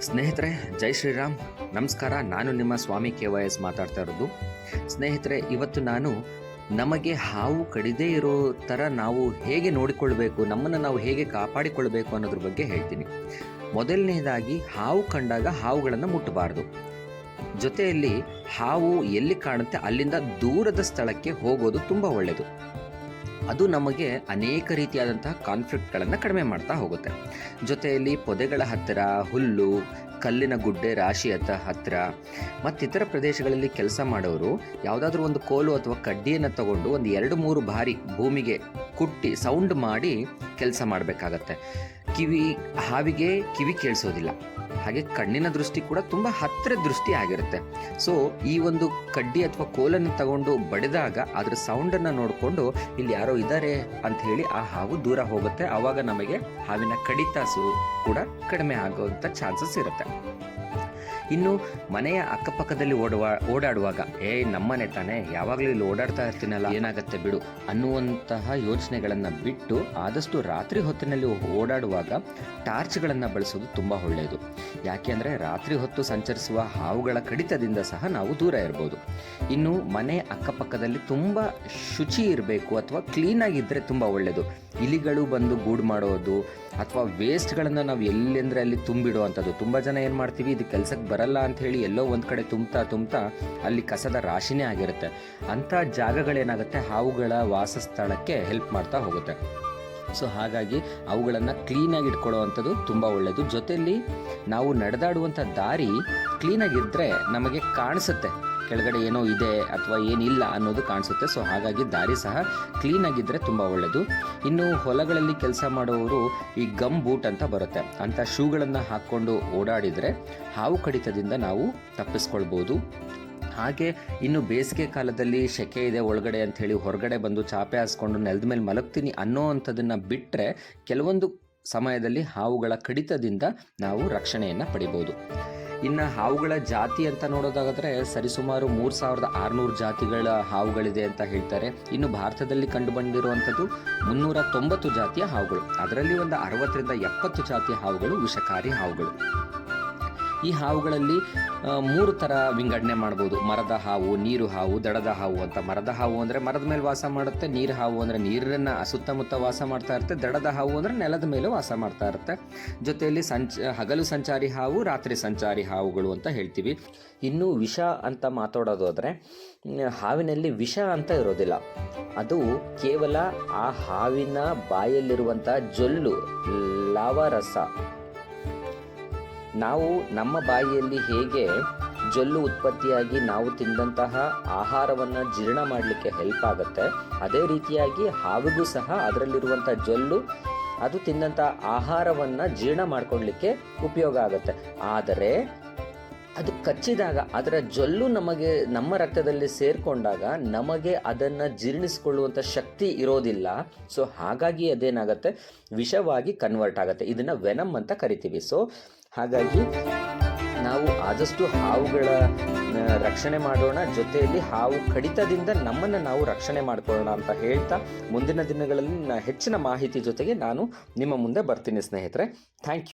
ಸ್ನೇಹಿತರೆ, ಜೈ ಶ್ರೀರಾಮ್. ನಮಸ್ಕಾರ, ನಾನು ನಿಮ್ಮ ಸ್ವಾಮಿ ಕೆ ವೈ ಎಸ್ ಮಾತಾಡ್ತಾ ಇರೋದು. ಸ್ನೇಹಿತರೆ, ಇವತ್ತು ನಾನು ನಮಗೆ ಹಾವು ಕಡಿದೇ ಇರೋ ಥರ ನಾವು ಹೇಗೆ ನೋಡಿಕೊಳ್ಬೇಕು, ನಮ್ಮನ್ನು ನಾವು ಹೇಗೆ ಕಾಪಾಡಿಕೊಳ್ಬೇಕು ಅನ್ನೋದ್ರ ಬಗ್ಗೆ ಹೇಳ್ತೀನಿ. ಮೊದಲನೇದಾಗಿ, ಹಾವು ಕಂಡಾಗ ಹಾವುಗಳನ್ನು ಮುಟ್ಟಬಾರ್ದು. ಜೊತೆಯಲ್ಲಿ ಹಾವು ಎಲ್ಲಿ ಕಾಣುತ್ತೆ, ಅಲ್ಲಿಂದ ದೂರದ ಸ್ಥಳಕ್ಕೆ ಹೋಗೋದು ತುಂಬ ಒಳ್ಳೆಯದು ಅದು ನಮಗೆ ಅನೇಕ ರೀತಿಯಾದಂತಹ ಕಾನ್ಫ್ಲಿಕ್ಟ್ಗಳನ್ನು ಕಡಿಮೆ ಮಾಡ್ತಾ ಹೋಗುತ್ತೆ. ಜೊತೆಯಲ್ಲಿ ಪೊದೆಗಳ ಹತ್ತಿರ, ಹುಲ್ಲು, ಕಲ್ಲಿನ ಗುಡ್ಡೆ, ರಾಶಿ ಹತ್ತ ಹತ್ತಿರ ಮತ್ತಿತರ ಪ್ರದೇಶಗಳಲ್ಲಿ ಕೆಲಸ ಮಾಡೋರು ಯಾವುದಾದ್ರೂ ಒಂದು ಕೋಲು ಅಥವಾ ಕಡ್ಡಿಯನ್ನು ತಗೊಂಡು ಒಂದು ಎರಡು ಮೂರು ಬಾರಿ ಭೂಮಿಗೆ ಕುಟ್ಟಿ ಸೌಂಡ್ ಮಾಡಿ ಕೆಲಸ ಮಾಡಬೇಕಾಗತ್ತೆ. ಕಿವಿ, ಹಾವಿಗೆ ಕಿವಿ ಕೇಳಿಸೋದಿಲ್ಲ. ಹಾಗೆ ಕಣ್ಣಿನ ದೃಷ್ಟಿ ಕೂಡ ತುಂಬ ಹತ್ತಿರ ದೃಷ್ಟಿ ಆಗಿರುತ್ತೆ. ಸೊ ಈ ಒಂದು ಕಡ್ಡಿ ಅಥವಾ ಕೋಲನ್ನು ತಗೊಂಡು ಬಡಿದಾಗ ಅದರ ಸೌಂಡನ್ನು ನೋಡಿಕೊಂಡು ಇಲ್ಲಿ ಯಾರೋ ಇದ್ದಾರೆ ಅಂತ ಹೇಳಿ ಆ ಹಾವು ದೂರ ಹೋಗುತ್ತೆ. ಆವಾಗ ನಮಗೆ ಹಾವಿನ ಕಡಿತಾಸು ಕೂಡ ಕಡಿಮೆ ಆಗುವಂಥ ಚಾನ್ಸಸ್ ಇರುತ್ತೆ. ಇನ್ನು ಮನೆಯ ಅಕ್ಕಪಕ್ಕದಲ್ಲಿ ಓಡುವ, ಓಡಾಡುವಾಗ ಏ ನಮ್ಮನೆ ತಾನೇ, ಯಾವಾಗಲೂ ಇಲ್ಲಿ ಓಡಾಡ್ತಾ ಇರ್ತೀನಲ್ಲ, ಏನಾಗತ್ತೆ ಬಿಡು, ಅನ್ನುವಂತಹ ಯೋಚನೆಗಳನ್ನು ಬಿಟ್ಟು ಆದಷ್ಟು ರಾತ್ರಿ ಹೊತ್ತಿನಲ್ಲಿ ಓಡಾಡುವಾಗ ಟಾರ್ಚ್ಗಳನ್ನು ಬಳಸೋದು ತುಂಬ ಒಳ್ಳೆಯದು ಯಾಕೆ ರಾತ್ರಿ ಹೊತ್ತು ಸಂಚರಿಸುವ ಹಾವುಗಳ ಕಡಿತದಿಂದ ಸಹ ನಾವು ದೂರ ಇರ್ಬೋದು. ಇನ್ನು ಮನೆ ಅಕ್ಕಪಕ್ಕದಲ್ಲಿ ತುಂಬ ಶುಚಿ ಇರಬೇಕು ಅಥವಾ ಕ್ಲೀನಾಗಿದ್ದರೆ ತುಂಬ ಒಳ್ಳೆಯದು ಇಲಿಗಳು ಬಂದು ಗೂಡು ಮಾಡೋದು ಅಥವಾ ವೇಸ್ಟ್ಗಳನ್ನು ನಾವು ಎಲ್ಲೆಂದರೆ ಅಲ್ಲಿ ತುಂಬಿಡುವಂಥದ್ದು ತುಂಬ ಜನ ಏನು ಮಾಡ್ತೀವಿ, ಇದು ಕೆಲಸಕ್ಕೆ ಬರಲ್ಲ ಅಂತ ಹೇಳಿ ಎಲ್ಲೋ ಒಂದು ಕಡೆ ತುಂಬ್ತಾ ತುಂಬ್ತಾ ಅಲ್ಲಿ ಕಸದ ರಾಶಿನೇ ಆಗಿರುತ್ತೆ. ಅಂಥ ಜಾಗಗಳೇನಾಗುತ್ತೆ? ಹಾವುಗಳ ವಾಸಸ್ಥಳಕ್ಕೆ ಹೆಲ್ಪ್ ಮಾಡ್ತಾ ಹೋಗುತ್ತೆ. ಸೊ ಹಾಗಾಗಿ ಅವುಗಳನ್ನು ಕ್ಲೀನಾಗಿ ಇಟ್ಕೊಳ್ಳುವಂಥದ್ದು ತುಂಬ ಒಳ್ಳೆಯದು ಜೊತೆಯಲ್ಲಿ ನಾವು ನಡೆದಾಡುವಂಥ ದಾರಿ ಕ್ಲೀನಾಗಿದ್ದರೆ ನಮಗೆ ಕಾಣಿಸುತ್ತೆ. ಕೆಳಗಡೆ ಏನೋ ಇದೆ ಅಥವಾ ಏನಿಲ್ಲ ಅನ್ನೋದು ಕಾಣಿಸುತ್ತೆ. ಸೊ ಹಾಗಾಗಿ ದಾರಿ ಸಹ ಕ್ಲೀನಾಗಿದ್ದರೆ ತುಂಬ ಒಳ್ಳೆಯದು ಇನ್ನು ಹೊಲಗಳಲ್ಲಿ ಕೆಲಸ ಮಾಡುವವರು ಈ ಗಮ್ ಬೂಟ್ ಅಂತ ಬರುತ್ತೆ. ಅಂಥ ಶೂಗಳನ್ನು ಹಾಕ್ಕೊಂಡು ಓಡಾಡಿದರೆ ಹಾವು ಕಡಿತದಿಂದ ನಾವು ತಪ್ಪಿಸ್ಕೊಳ್ಬೋದು. ಹಾಗೆ ಇನ್ನು ಬೇಸಿಗೆ ಕಾಲದಲ್ಲಿ ಸೆಕೆ ಇದೆ ಒಳಗಡೆ ಅಂತ ಹೇಳಿ ಹೊರಗಡೆ ಬಂದು ಚಾಪೆ ಹಾಸ್ಕೊಂಡು ನೆಲದ ಮೇಲೆ ಮಲಗ್ತೀನಿ ಅನ್ನೋ ಅಂಥದ್ದನ್ನು ಬಿಟ್ಟರೆ ಕೆಲವೊಂದು ಸಮಯದಲ್ಲಿ ಹಾವುಗಳ ಕಡಿತದಿಂದ ನಾವು ರಕ್ಷಣೆಯನ್ನು ಪಡಿಬೋದು. ಇನ್ನು ಹಾವುಗಳ ಜಾತಿ ಅಂತ ನೋಡೋದಾದರೆ ಸರಿಸುಮಾರು ಮೂರು ಸಾವಿರದ ಆರುನೂರು ಜಾತಿಗಳ ಹಾವುಗಳಿದೆ ಅಂತ ಹೇಳ್ತಾರೆ. ಇನ್ನು ಭಾರತದಲ್ಲಿ ಕಂಡು ಬಂದಿರುವಂಥದ್ದು ಮುನ್ನೂರ ತೊಂಬತ್ತು ಜಾತಿಯ ಹಾವುಗಳು. ಅದರಲ್ಲಿ ಒಂದು ಅರವತ್ತರಿಂದ ಎಪ್ಪತ್ತು ಜಾತಿಯ ಹಾವುಗಳು ವಿಷಕಾರಿ ಹಾವುಗಳು. ಈ ಹಾವುಗಳಲ್ಲಿ ಮೂರು ಥರ ವಿಂಗಡಣೆ ಮಾಡ್ಬೋದು. ಮರದ ಹಾವು, ನೀರು ಹಾವು, ದಡದ ಹಾವು ಅಂತ. ಮರದ ಹಾವು ಅಂದರೆ ಮರದ ಮೇಲೆ ವಾಸ ಮಾಡುತ್ತೆ, ನೀರು ಹಾವು ಅಂದರೆ ನೀರನ್ನು ಸುತ್ತಮುತ್ತ ವಾಸ ಮಾಡ್ತಾ ಇರುತ್ತೆ, ದಡದ ಹಾವು ಅಂದರೆ ನೆಲದ ಮೇಲೆ ವಾಸ ಮಾಡ್ತಾ ಇರುತ್ತೆ. ಜೊತೆಯಲ್ಲಿ ಸಂಚ, ಹಗಲು ಸಂಚಾರಿ ಹಾವು, ರಾತ್ರಿ ಸಂಚಾರಿ ಹಾವುಗಳು ಅಂತ ಹೇಳ್ತೀವಿ. ಇನ್ನು ವಿಷ ಅಂತ ಮಾತಾಡೋದಾದರೆ ಹಾವಿನಲ್ಲಿ ವಿಷ ಅಂತ ಇರೋದಿಲ್ಲ. ಅದು ಕೇವಲ ಆ ಹಾವಿನ ಬಾಯಲ್ಲಿರುವಂಥ ಜೊಲ್ಲು, ಲಾವರಸ ನಾವು ನಮ್ಮ ಬಾಯಿಯಲ್ಲಿ ಹೇಗೆ ಜೊಲ್ಲು ಉತ್ಪತ್ತಿಯಾಗಿ ನಾವು ತಿಂದಂತಹ ಆಹಾರವನ್ನು ಜೀರ್ಣ ಮಾಡಲಿಕ್ಕೆ ಹೆಲ್ಪ್ ಆಗುತ್ತೆ, ಅದೇ ರೀತಿಯಾಗಿ ಹಾವಿಗೂ ಸಹ ಅದರಲ್ಲಿರುವಂಥ ಜೊಲ್ಲು, ಅದು ತಿಂದಂಥ ಆಹಾರವನ್ನು ಜೀರ್ಣ ಮಾಡ್ಕೊಳ್ಲಿಕ್ಕೆ ಉಪಯೋಗ ಆಗುತ್ತೆ. ಆದರೆ ಅದು ಕಚ್ಚಿದಾಗ, ಅದರ ಜೊಲ್ಲು ನಮಗೆ, ನಮ್ಮ ರಕ್ತದಲ್ಲಿ ಸೇರಿಕೊಂಡಾಗ ನಮಗೆ ಅದನ್ನು ಜೀರ್ಣಿಸಿಕೊಳ್ಳುವಂಥ ಶಕ್ತಿ ಇರೋದಿಲ್ಲ. ಸೊ ಹಾಗಾಗಿ ಅದೇನಾಗುತ್ತೆ? ವಿಷವಾಗಿ ಕನ್ವರ್ಟ್ ಆಗುತ್ತೆ. ಇದನ್ನು ವೆನಮ್ ಅಂತ ಕರಿತೀವಿ. ಸೊ ಹಾಗಾಗಿ ನಾವು ಆದಷ್ಟು ಹಾವುಗಳ ರಕ್ಷಣೆ ಮಾಡೋಣ. ಜೊತೆಯಲ್ಲಿ ಹಾವು ಕಡಿತದಿಂದ ನಮ್ಮನ್ನು ನಾವು ರಕ್ಷಣೆ ಮಾಡ್ಕೊಳ್ಳೋಣ ಅಂತ ಹೇಳ್ತಾ ಮುಂದಿನ ದಿನಗಳಲ್ಲಿ ಹೆಚ್ಚಿನ ಮಾಹಿತಿ ಜೊತೆಗೆ ನಾನು ನಿಮ್ಮ ಮುಂದೆ ಬರ್ತೀನಿ ಸ್ನೇಹಿತರೆ. Thank you